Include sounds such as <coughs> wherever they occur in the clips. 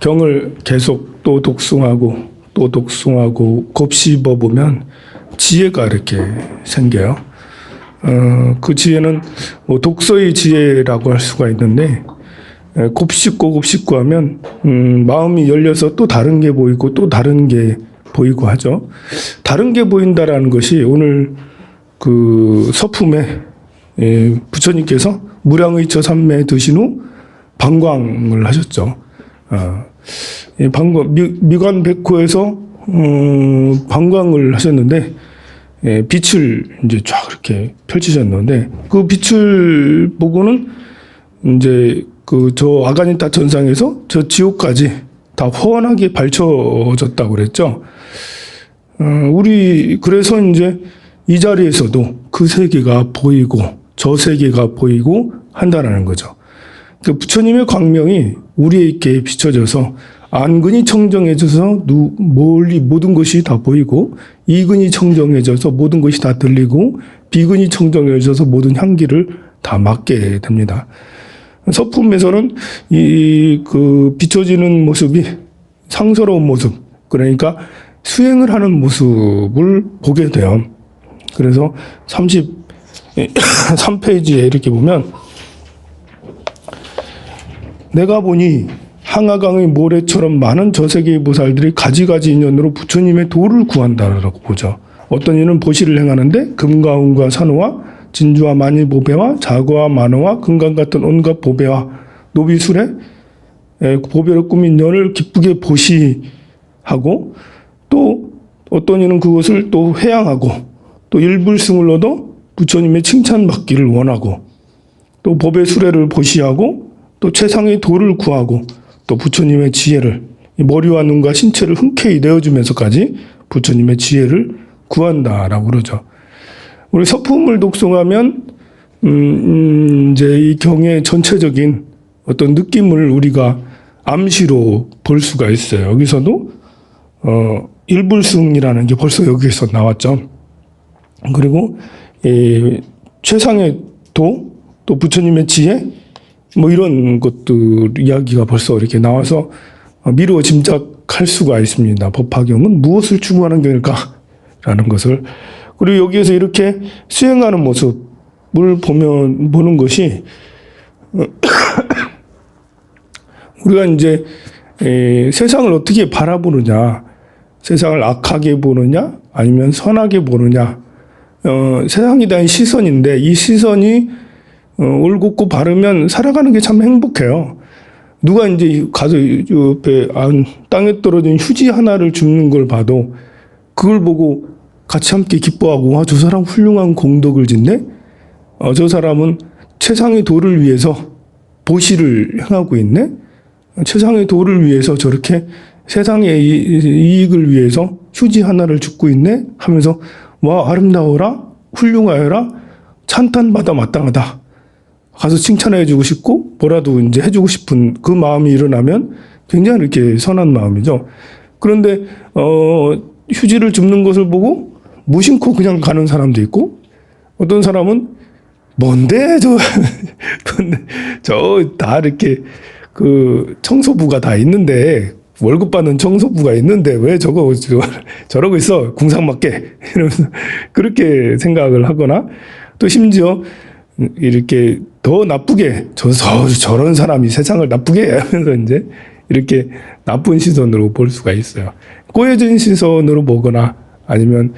경을 계속 또 독송하고 또 독송하고 곱씹어 보면 지혜가 이렇게 생겨요. 어, 그 지혜는 뭐 독서의 지혜라고 할 수가 있는데 에, 곱씹고 곱씹고 하면 음, 마음이 열려서 또 다른 게 보이고 또 다른 게 보이고 하죠. 다른 게 보인다라는 것이 오늘 그 서품에 예, 부처님께서 무량의처 삼매 드신 후 방광을 하셨죠. 아, 이 방광 미, 미관 백호에서 어, 방광을 하셨는데 예, 빛을 이제 쫙 이렇게 펼치셨는데 그 빛을 보고는 이제 그 저 아가니타 전상에서 저 지옥까지 다 훤하게 밝혀졌다고 그랬죠. 어, 우리 그래서 이제 이 자리에서도 그 세계가 보이고 저 세계가 보이고 한다라는 거죠. 그 부처님의 광명이 우리에게 비춰져서 안근이 청정해져서 누, 멀리 모든 것이 다 보이고 이근이 청정해져서 모든 것이 다 들리고 비근이 청정해져서 모든 향기를 다 맡게 됩니다. 서품에서는 이 그 비춰지는 모습이 상서로운 모습 그러니까 수행을 하는 모습을 보게 돼요. 그래서 33페이지에 이렇게 보면 내가 보니 항아강의 모래처럼 많은 저세계의 보살들이 가지가지 인연으로 부처님의 도를 구한다라고 보죠. 어떤 이는 보시를 행하는데 금과 은과 산호와 진주와 만일보배와 자고와 만호와 금강 같은 온갖 보배와 노비술에 에, 보배로 꾸민 연을 기쁘게 보시하고 또 어떤 이는 그것을 또 회양하고 또 일불승을 얻어 부처님의 칭찬받기를 원하고 또 법의 수레를 보시하고 또 최상의 도를 구하고 또 부처님의 지혜를 이 머리와 눈과 신체를 흔쾌히 내어주면서까지 부처님의 지혜를 구한다라고 그러죠. 우리 서품을 독송하면 음, 음, 이제 이 경의 전체적인 어떤 느낌을 우리가 암시로 볼 수가 있어요. 여기서도 어, 일불승이라는 게 벌써 여기에서 나왔죠. 그리고 이 최상의 도, 또 부처님의 지혜, 뭐 이런 것들 이야기가 벌써 이렇게 나와서 미루어 짐작할 수가 있습니다. 법화경은 무엇을 추구하는 경일까라는 것을 그리고 여기에서 이렇게 수행하는 모습을 보면 보는 것이 <coughs> 우리가 이제 에, 세상을 어떻게 바라보느냐, 세상을 악하게 보느냐, 아니면 선하게 보느냐, 어, 세상에 대한 시선인데 이 시선이 어, 올곧고 바르면 살아가는 게 참 행복해요. 누가 이제 가서 옆에 안, 땅에 떨어진 휴지 하나를 줍는 걸 봐도 그걸 보고 같이 함께 기뻐하고 와, 저 사람 훌륭한 공덕을 짓네? 어, 저 사람은 최상의 도를 위해서 보시를 행하고 있네? 최상의 도를 위해서 저렇게 세상의 이- 이익을 위해서 휴지 하나를 줍고 있네? 하면서 와, 아름다워라? 훌륭하여라? 찬탄받아 마땅하다. 가서 칭찬해주고 싶고 뭐라도 이제 해주고 싶은 그 마음이 일어나면 굉장히 이렇게 선한 마음이죠. 그런데 어 휴지를 줍는 것을 보고 무심코 그냥 가는 사람도 있고 어떤 사람은 뭔데 저 저 <laughs> 다 이렇게 그 청소부가 다 있는데 월급 받는 청소부가 있는데 왜 저거 저, <laughs> 저러고 있어 궁상맞게 <laughs> 이러면서 그렇게 생각을 하거나 또 심지어 이렇게 더 나쁘게 저, 저 저런 사람이 세상을 나쁘게 해 하면서 <laughs> 이제 이렇게 나쁜 시선으로 볼 수가 있어요. 꼬여진 시선으로 보거나 아니면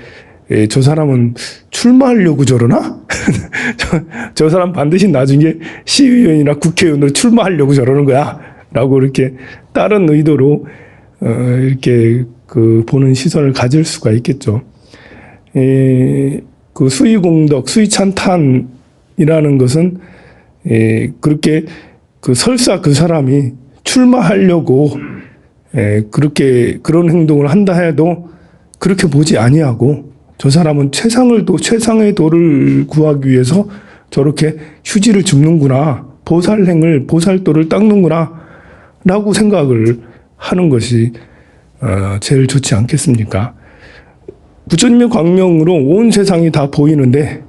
예, 저 사람은 출마하려고 저러나? <laughs> 저, 저 사람 반드시 나중에 시의원이나 국회의원으로 출마하려고 저러는 거야. 라고 이렇게 다른 의도로 어, 이렇게 그 보는 시선을 가질 수가 있겠죠. 에, 그 수의공덕, 수의찬탄 이라는 것은 에, 그렇게 그 설사 그 사람이 출마하려고 에, 그렇게 그런 행동을 한다 해도 그렇게 보지 아니하고 저 사람은 최상을 도 최상의 도를 구하기 위해서 저렇게 휴지를 줍는구나 보살행을 보살도를 닦는구나 라고 생각을 하는 것이 어, 제일 좋지 않겠습니까? 부처님의 광명으로 온 세상이 다 보이는데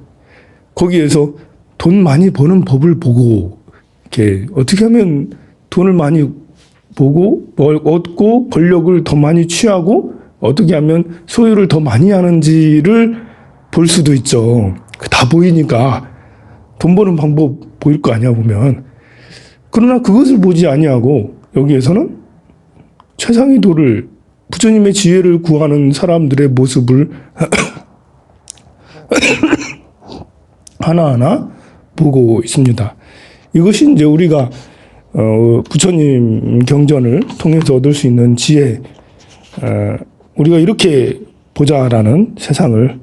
거기에서 돈 많이 버는 법을 보고 이렇게 어떻게 하면 돈을 많이 보고 뭘 얻고 권력을 더 많이 취하고 어떻게 하면 소유를 더 많이 하는지를 볼 수도 있죠. 다 보이니까 돈 버는 방법 보일 거 아니야 보면. 그러나 그것을 보지 아니하고 여기에서는 최상의 도를 부처님의 지혜를 구하는 사람들의 모습을 <coughs> 하나하나 보고 있습니다. 이것이 이제 우리가 어, 부처님 경전을 통해서 얻을 수 있는 지혜, 어, 우리가 이렇게 보자라는 세상을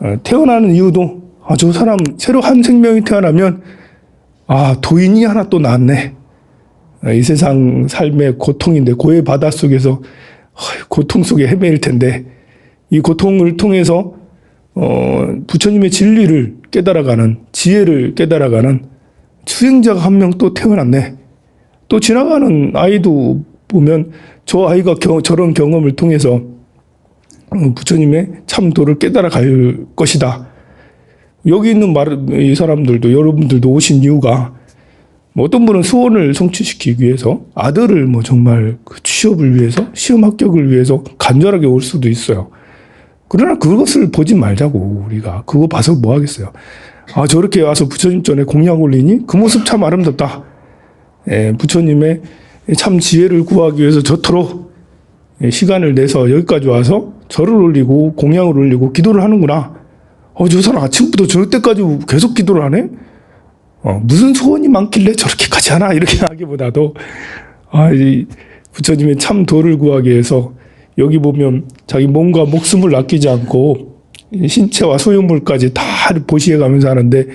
어, 태어나는 이유도 아, 저 사람 새로 한 생명이 태어나면 아 도인이 하나 또 낳았네. 어, 이 세상 삶의 고통인데 고의 바다 속에서 어휴, 고통 속에 헤매일 텐데 이 고통을 통해서 어, 부처님의 진리를 깨달아가는 지혜를 깨달아가는 수행자가 한 명 또 태어났네. 또 지나가는 아이도 보면 저 아이가 겨- 저런 경험을 통해서 어, 부처님의 참도를 깨달아 갈 것이다. 여기 있는 말, 이 사람들도 여러분들도 오신 이유가 뭐 어떤 분은 소원을 성취시키기 위해서 아들을 뭐 정말 그 취업을 위해서 시험 합격을 위해서 간절하게 올 수도 있어요. 그러나 그것을 보지 말자고 우리가 그거 봐서 뭐 하겠어요. 아 저렇게 와서 부처님 전에 공약 올리니 그 모습 참 아름답다. 예, 부처님의 참 지혜를 구하기 위해서 저토록 예, 시간을 내서 여기까지 와서 절을 올리고 공양을 올리고 기도를 하는구나. 어, 저 사람 아침부터 저녁 때까지 계속 기도를 하네? 어, 무슨 소원이 많길래 저렇게까지 하나? 이렇게 <laughs> 하기보다도, 아, 이 부처님의 참 도를 구하기 위해서 여기 보면 자기 몸과 목숨을 아끼지 않고 이 신체와 소유물까지 다 보시해 가면서 하는데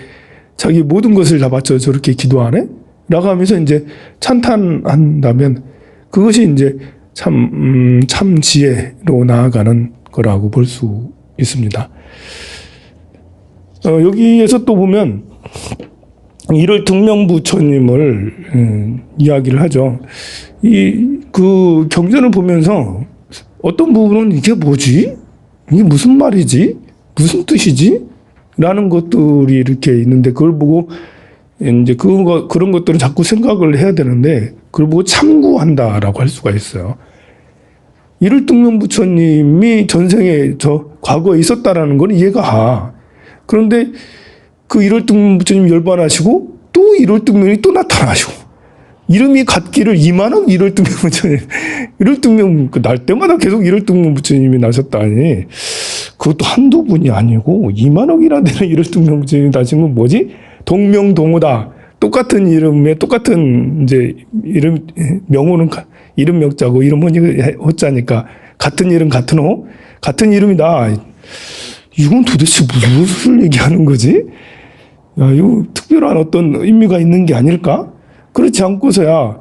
자기 모든 것을 다 바쳐 저렇게 기도하네? 라고 하면서 이제 찬탄한다면 그것이 이제 참, 음, 참 지혜로 나아가는 거라고 볼 수 있습니다. 어, 여기에서 또 보면 이를 등명부처님을 음, 이야기를 하죠. 이 그 경전을 보면서 어떤 부분은 이게 뭐지? 이게 무슨 말이지? 무슨 뜻이지? 라는 것들이 이렇게 있는데 그걸 보고 이제 그거 그런 것들은 자꾸 생각을 해야 되는데 그걸 보고 참고한다라고 할 수가 있어요. 이를 뚱명 부처님이 전생에 저 과거에 있었다라는 건 이해가 가. 그런데 그 이를 뚱명 부처님 열반하시고 또 이를 뚱명이 또 나타나시고 이름이 같기를 이만한 뚱명 부처님 <laughs> 뚱명 그날 때마다 계속 뚱명 부처님이 나셨다니 그것도 한두 분이 아니고 이만억이나 되는 뚱명 부처님이 나신 건 뭐지? 동명동호다. 똑같은 이름에 똑같은 이제 이름 명호는 가- 이름 명자고 이름 호자니까 같은 이름 같은 호 같은 이름이다. 이건 도대체 무엇을 얘기하는 거지? 야, 이거 특별한 어떤 의미가 있는 게 아닐까? 그렇지 않고서야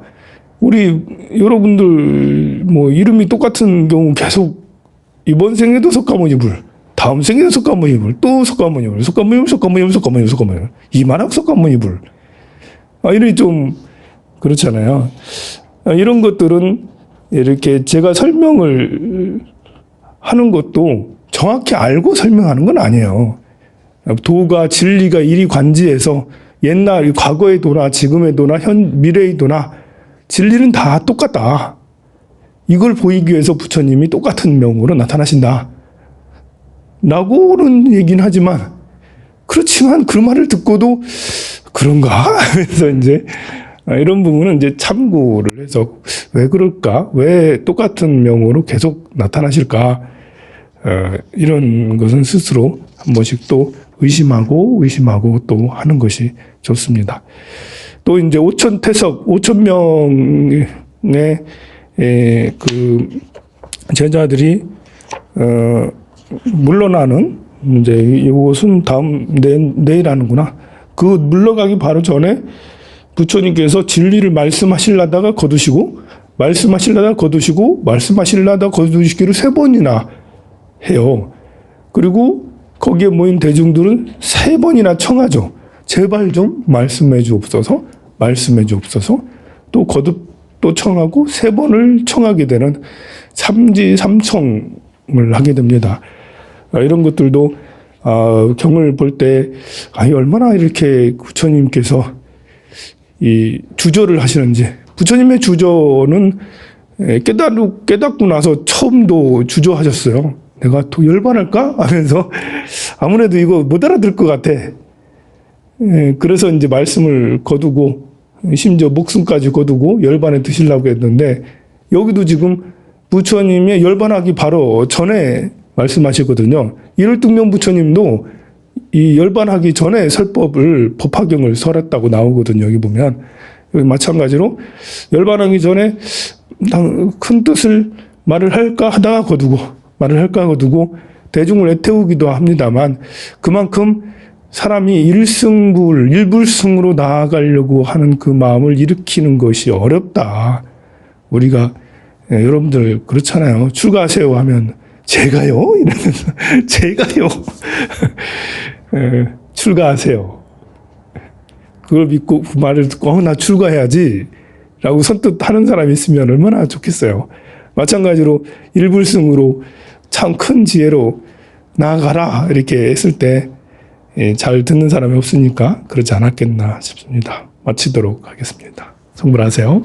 우리 여러분들 뭐 이름이 똑같은 경우 계속 이번 생에도 석가모니불, 다음 생에도 석가모니불, 또 석가모니불, 석가모니불, 석가모니불, 석가모니불, 석가모니불, 이만한 석가모니불. 아, 이런 좀 그렇잖아요. 아, 이런 것들은 이렇게 제가 설명을 하는 것도 정확히 알고 설명하는 건 아니에요. 도가 진리가 이리 관지에서 옛날 과거의 도나 지금의 도나 현 미래의 도나 진리는 다 똑같다. 이걸 보이기 위해서 부처님이 똑같은 명으로 나타나신다. 라고는 얘기는 하지만 그렇지만 그 말을 듣고도 그런가 <laughs> 하면서 이제 이런 부분은 이제 참고를 해서 왜 그럴까? 왜 똑같은 명으로 계속 나타나실까? 어, 이런 것은 스스로 한 번씩 또 의심하고 의심하고 또 하는 것이 좋습니다. 또 이제 오천 태석, 오천 명의 에, 그 제자들이 어, 물러나는 이제 이것은 다음 내, 내일 하는구나. 그 물러가기 바로 전에 부처님께서 진리를 말씀하시려다가 거두시고 말씀하시려다가 거두시고 말씀하시려다가 거두시기를 세 번이나 해요. 그리고 거기에 모인 대중들은 세 번이나 청하죠. 제발 좀 말씀해 주옵소서, 말씀해 주옵소서. 또 거듭 또 청하고 세 번을 청하게 되는 삼지 삼청을 하게 됩니다. 아, 이런 것들도 아, 경을 볼 때 아, 얼마나 이렇게 부처님께서 이 주저를 하시는지 부처님의 주저는 에, 깨달고, 깨닫고 나서 처음도 주저하셨어요. 내가 또 열반할까? 하면서 아무래도 이거 못 알아들 것 같아. 에, 그래서 이제 말씀을 거두고 심지어 목숨까지 거두고 열반에 드시려고 했는데 여기도 지금 부처님의 열반하기 바로 전에 말씀하시거든요. 일등명 부처님도 이 열반하기 전에 설법을 법화경을 설했다고 나오거든요. 여기 보면 여기 마찬가지로 열반하기 전에 당- 큰 뜻을 말을 할까 하다가 거두고 말을 할까 거두고 대중을 애태우기도 합니다만 그만큼 사람이 일승불 일불승으로 나아가려고 하는 그 마음을 일으키는 것이 어렵다. 우리가 예, 여러분들 그렇잖아요. 출가하세요 하면 제가요 <laughs> 이러면서 제가요 <laughs> 예, 출가하세요. 그걸 믿고 그 말을 듣고 어, 나 출가해야지 라고 선뜻 하는 사람이 있으면 얼마나 좋겠어요. 마찬가지로 일불승으로 참 큰 지혜로 나아가라 이렇게 했을 때 예, 잘 듣는 사람이 없으니까 그러지 않았겠나 싶습니다. 마치도록 하겠습니다. 성불하세요.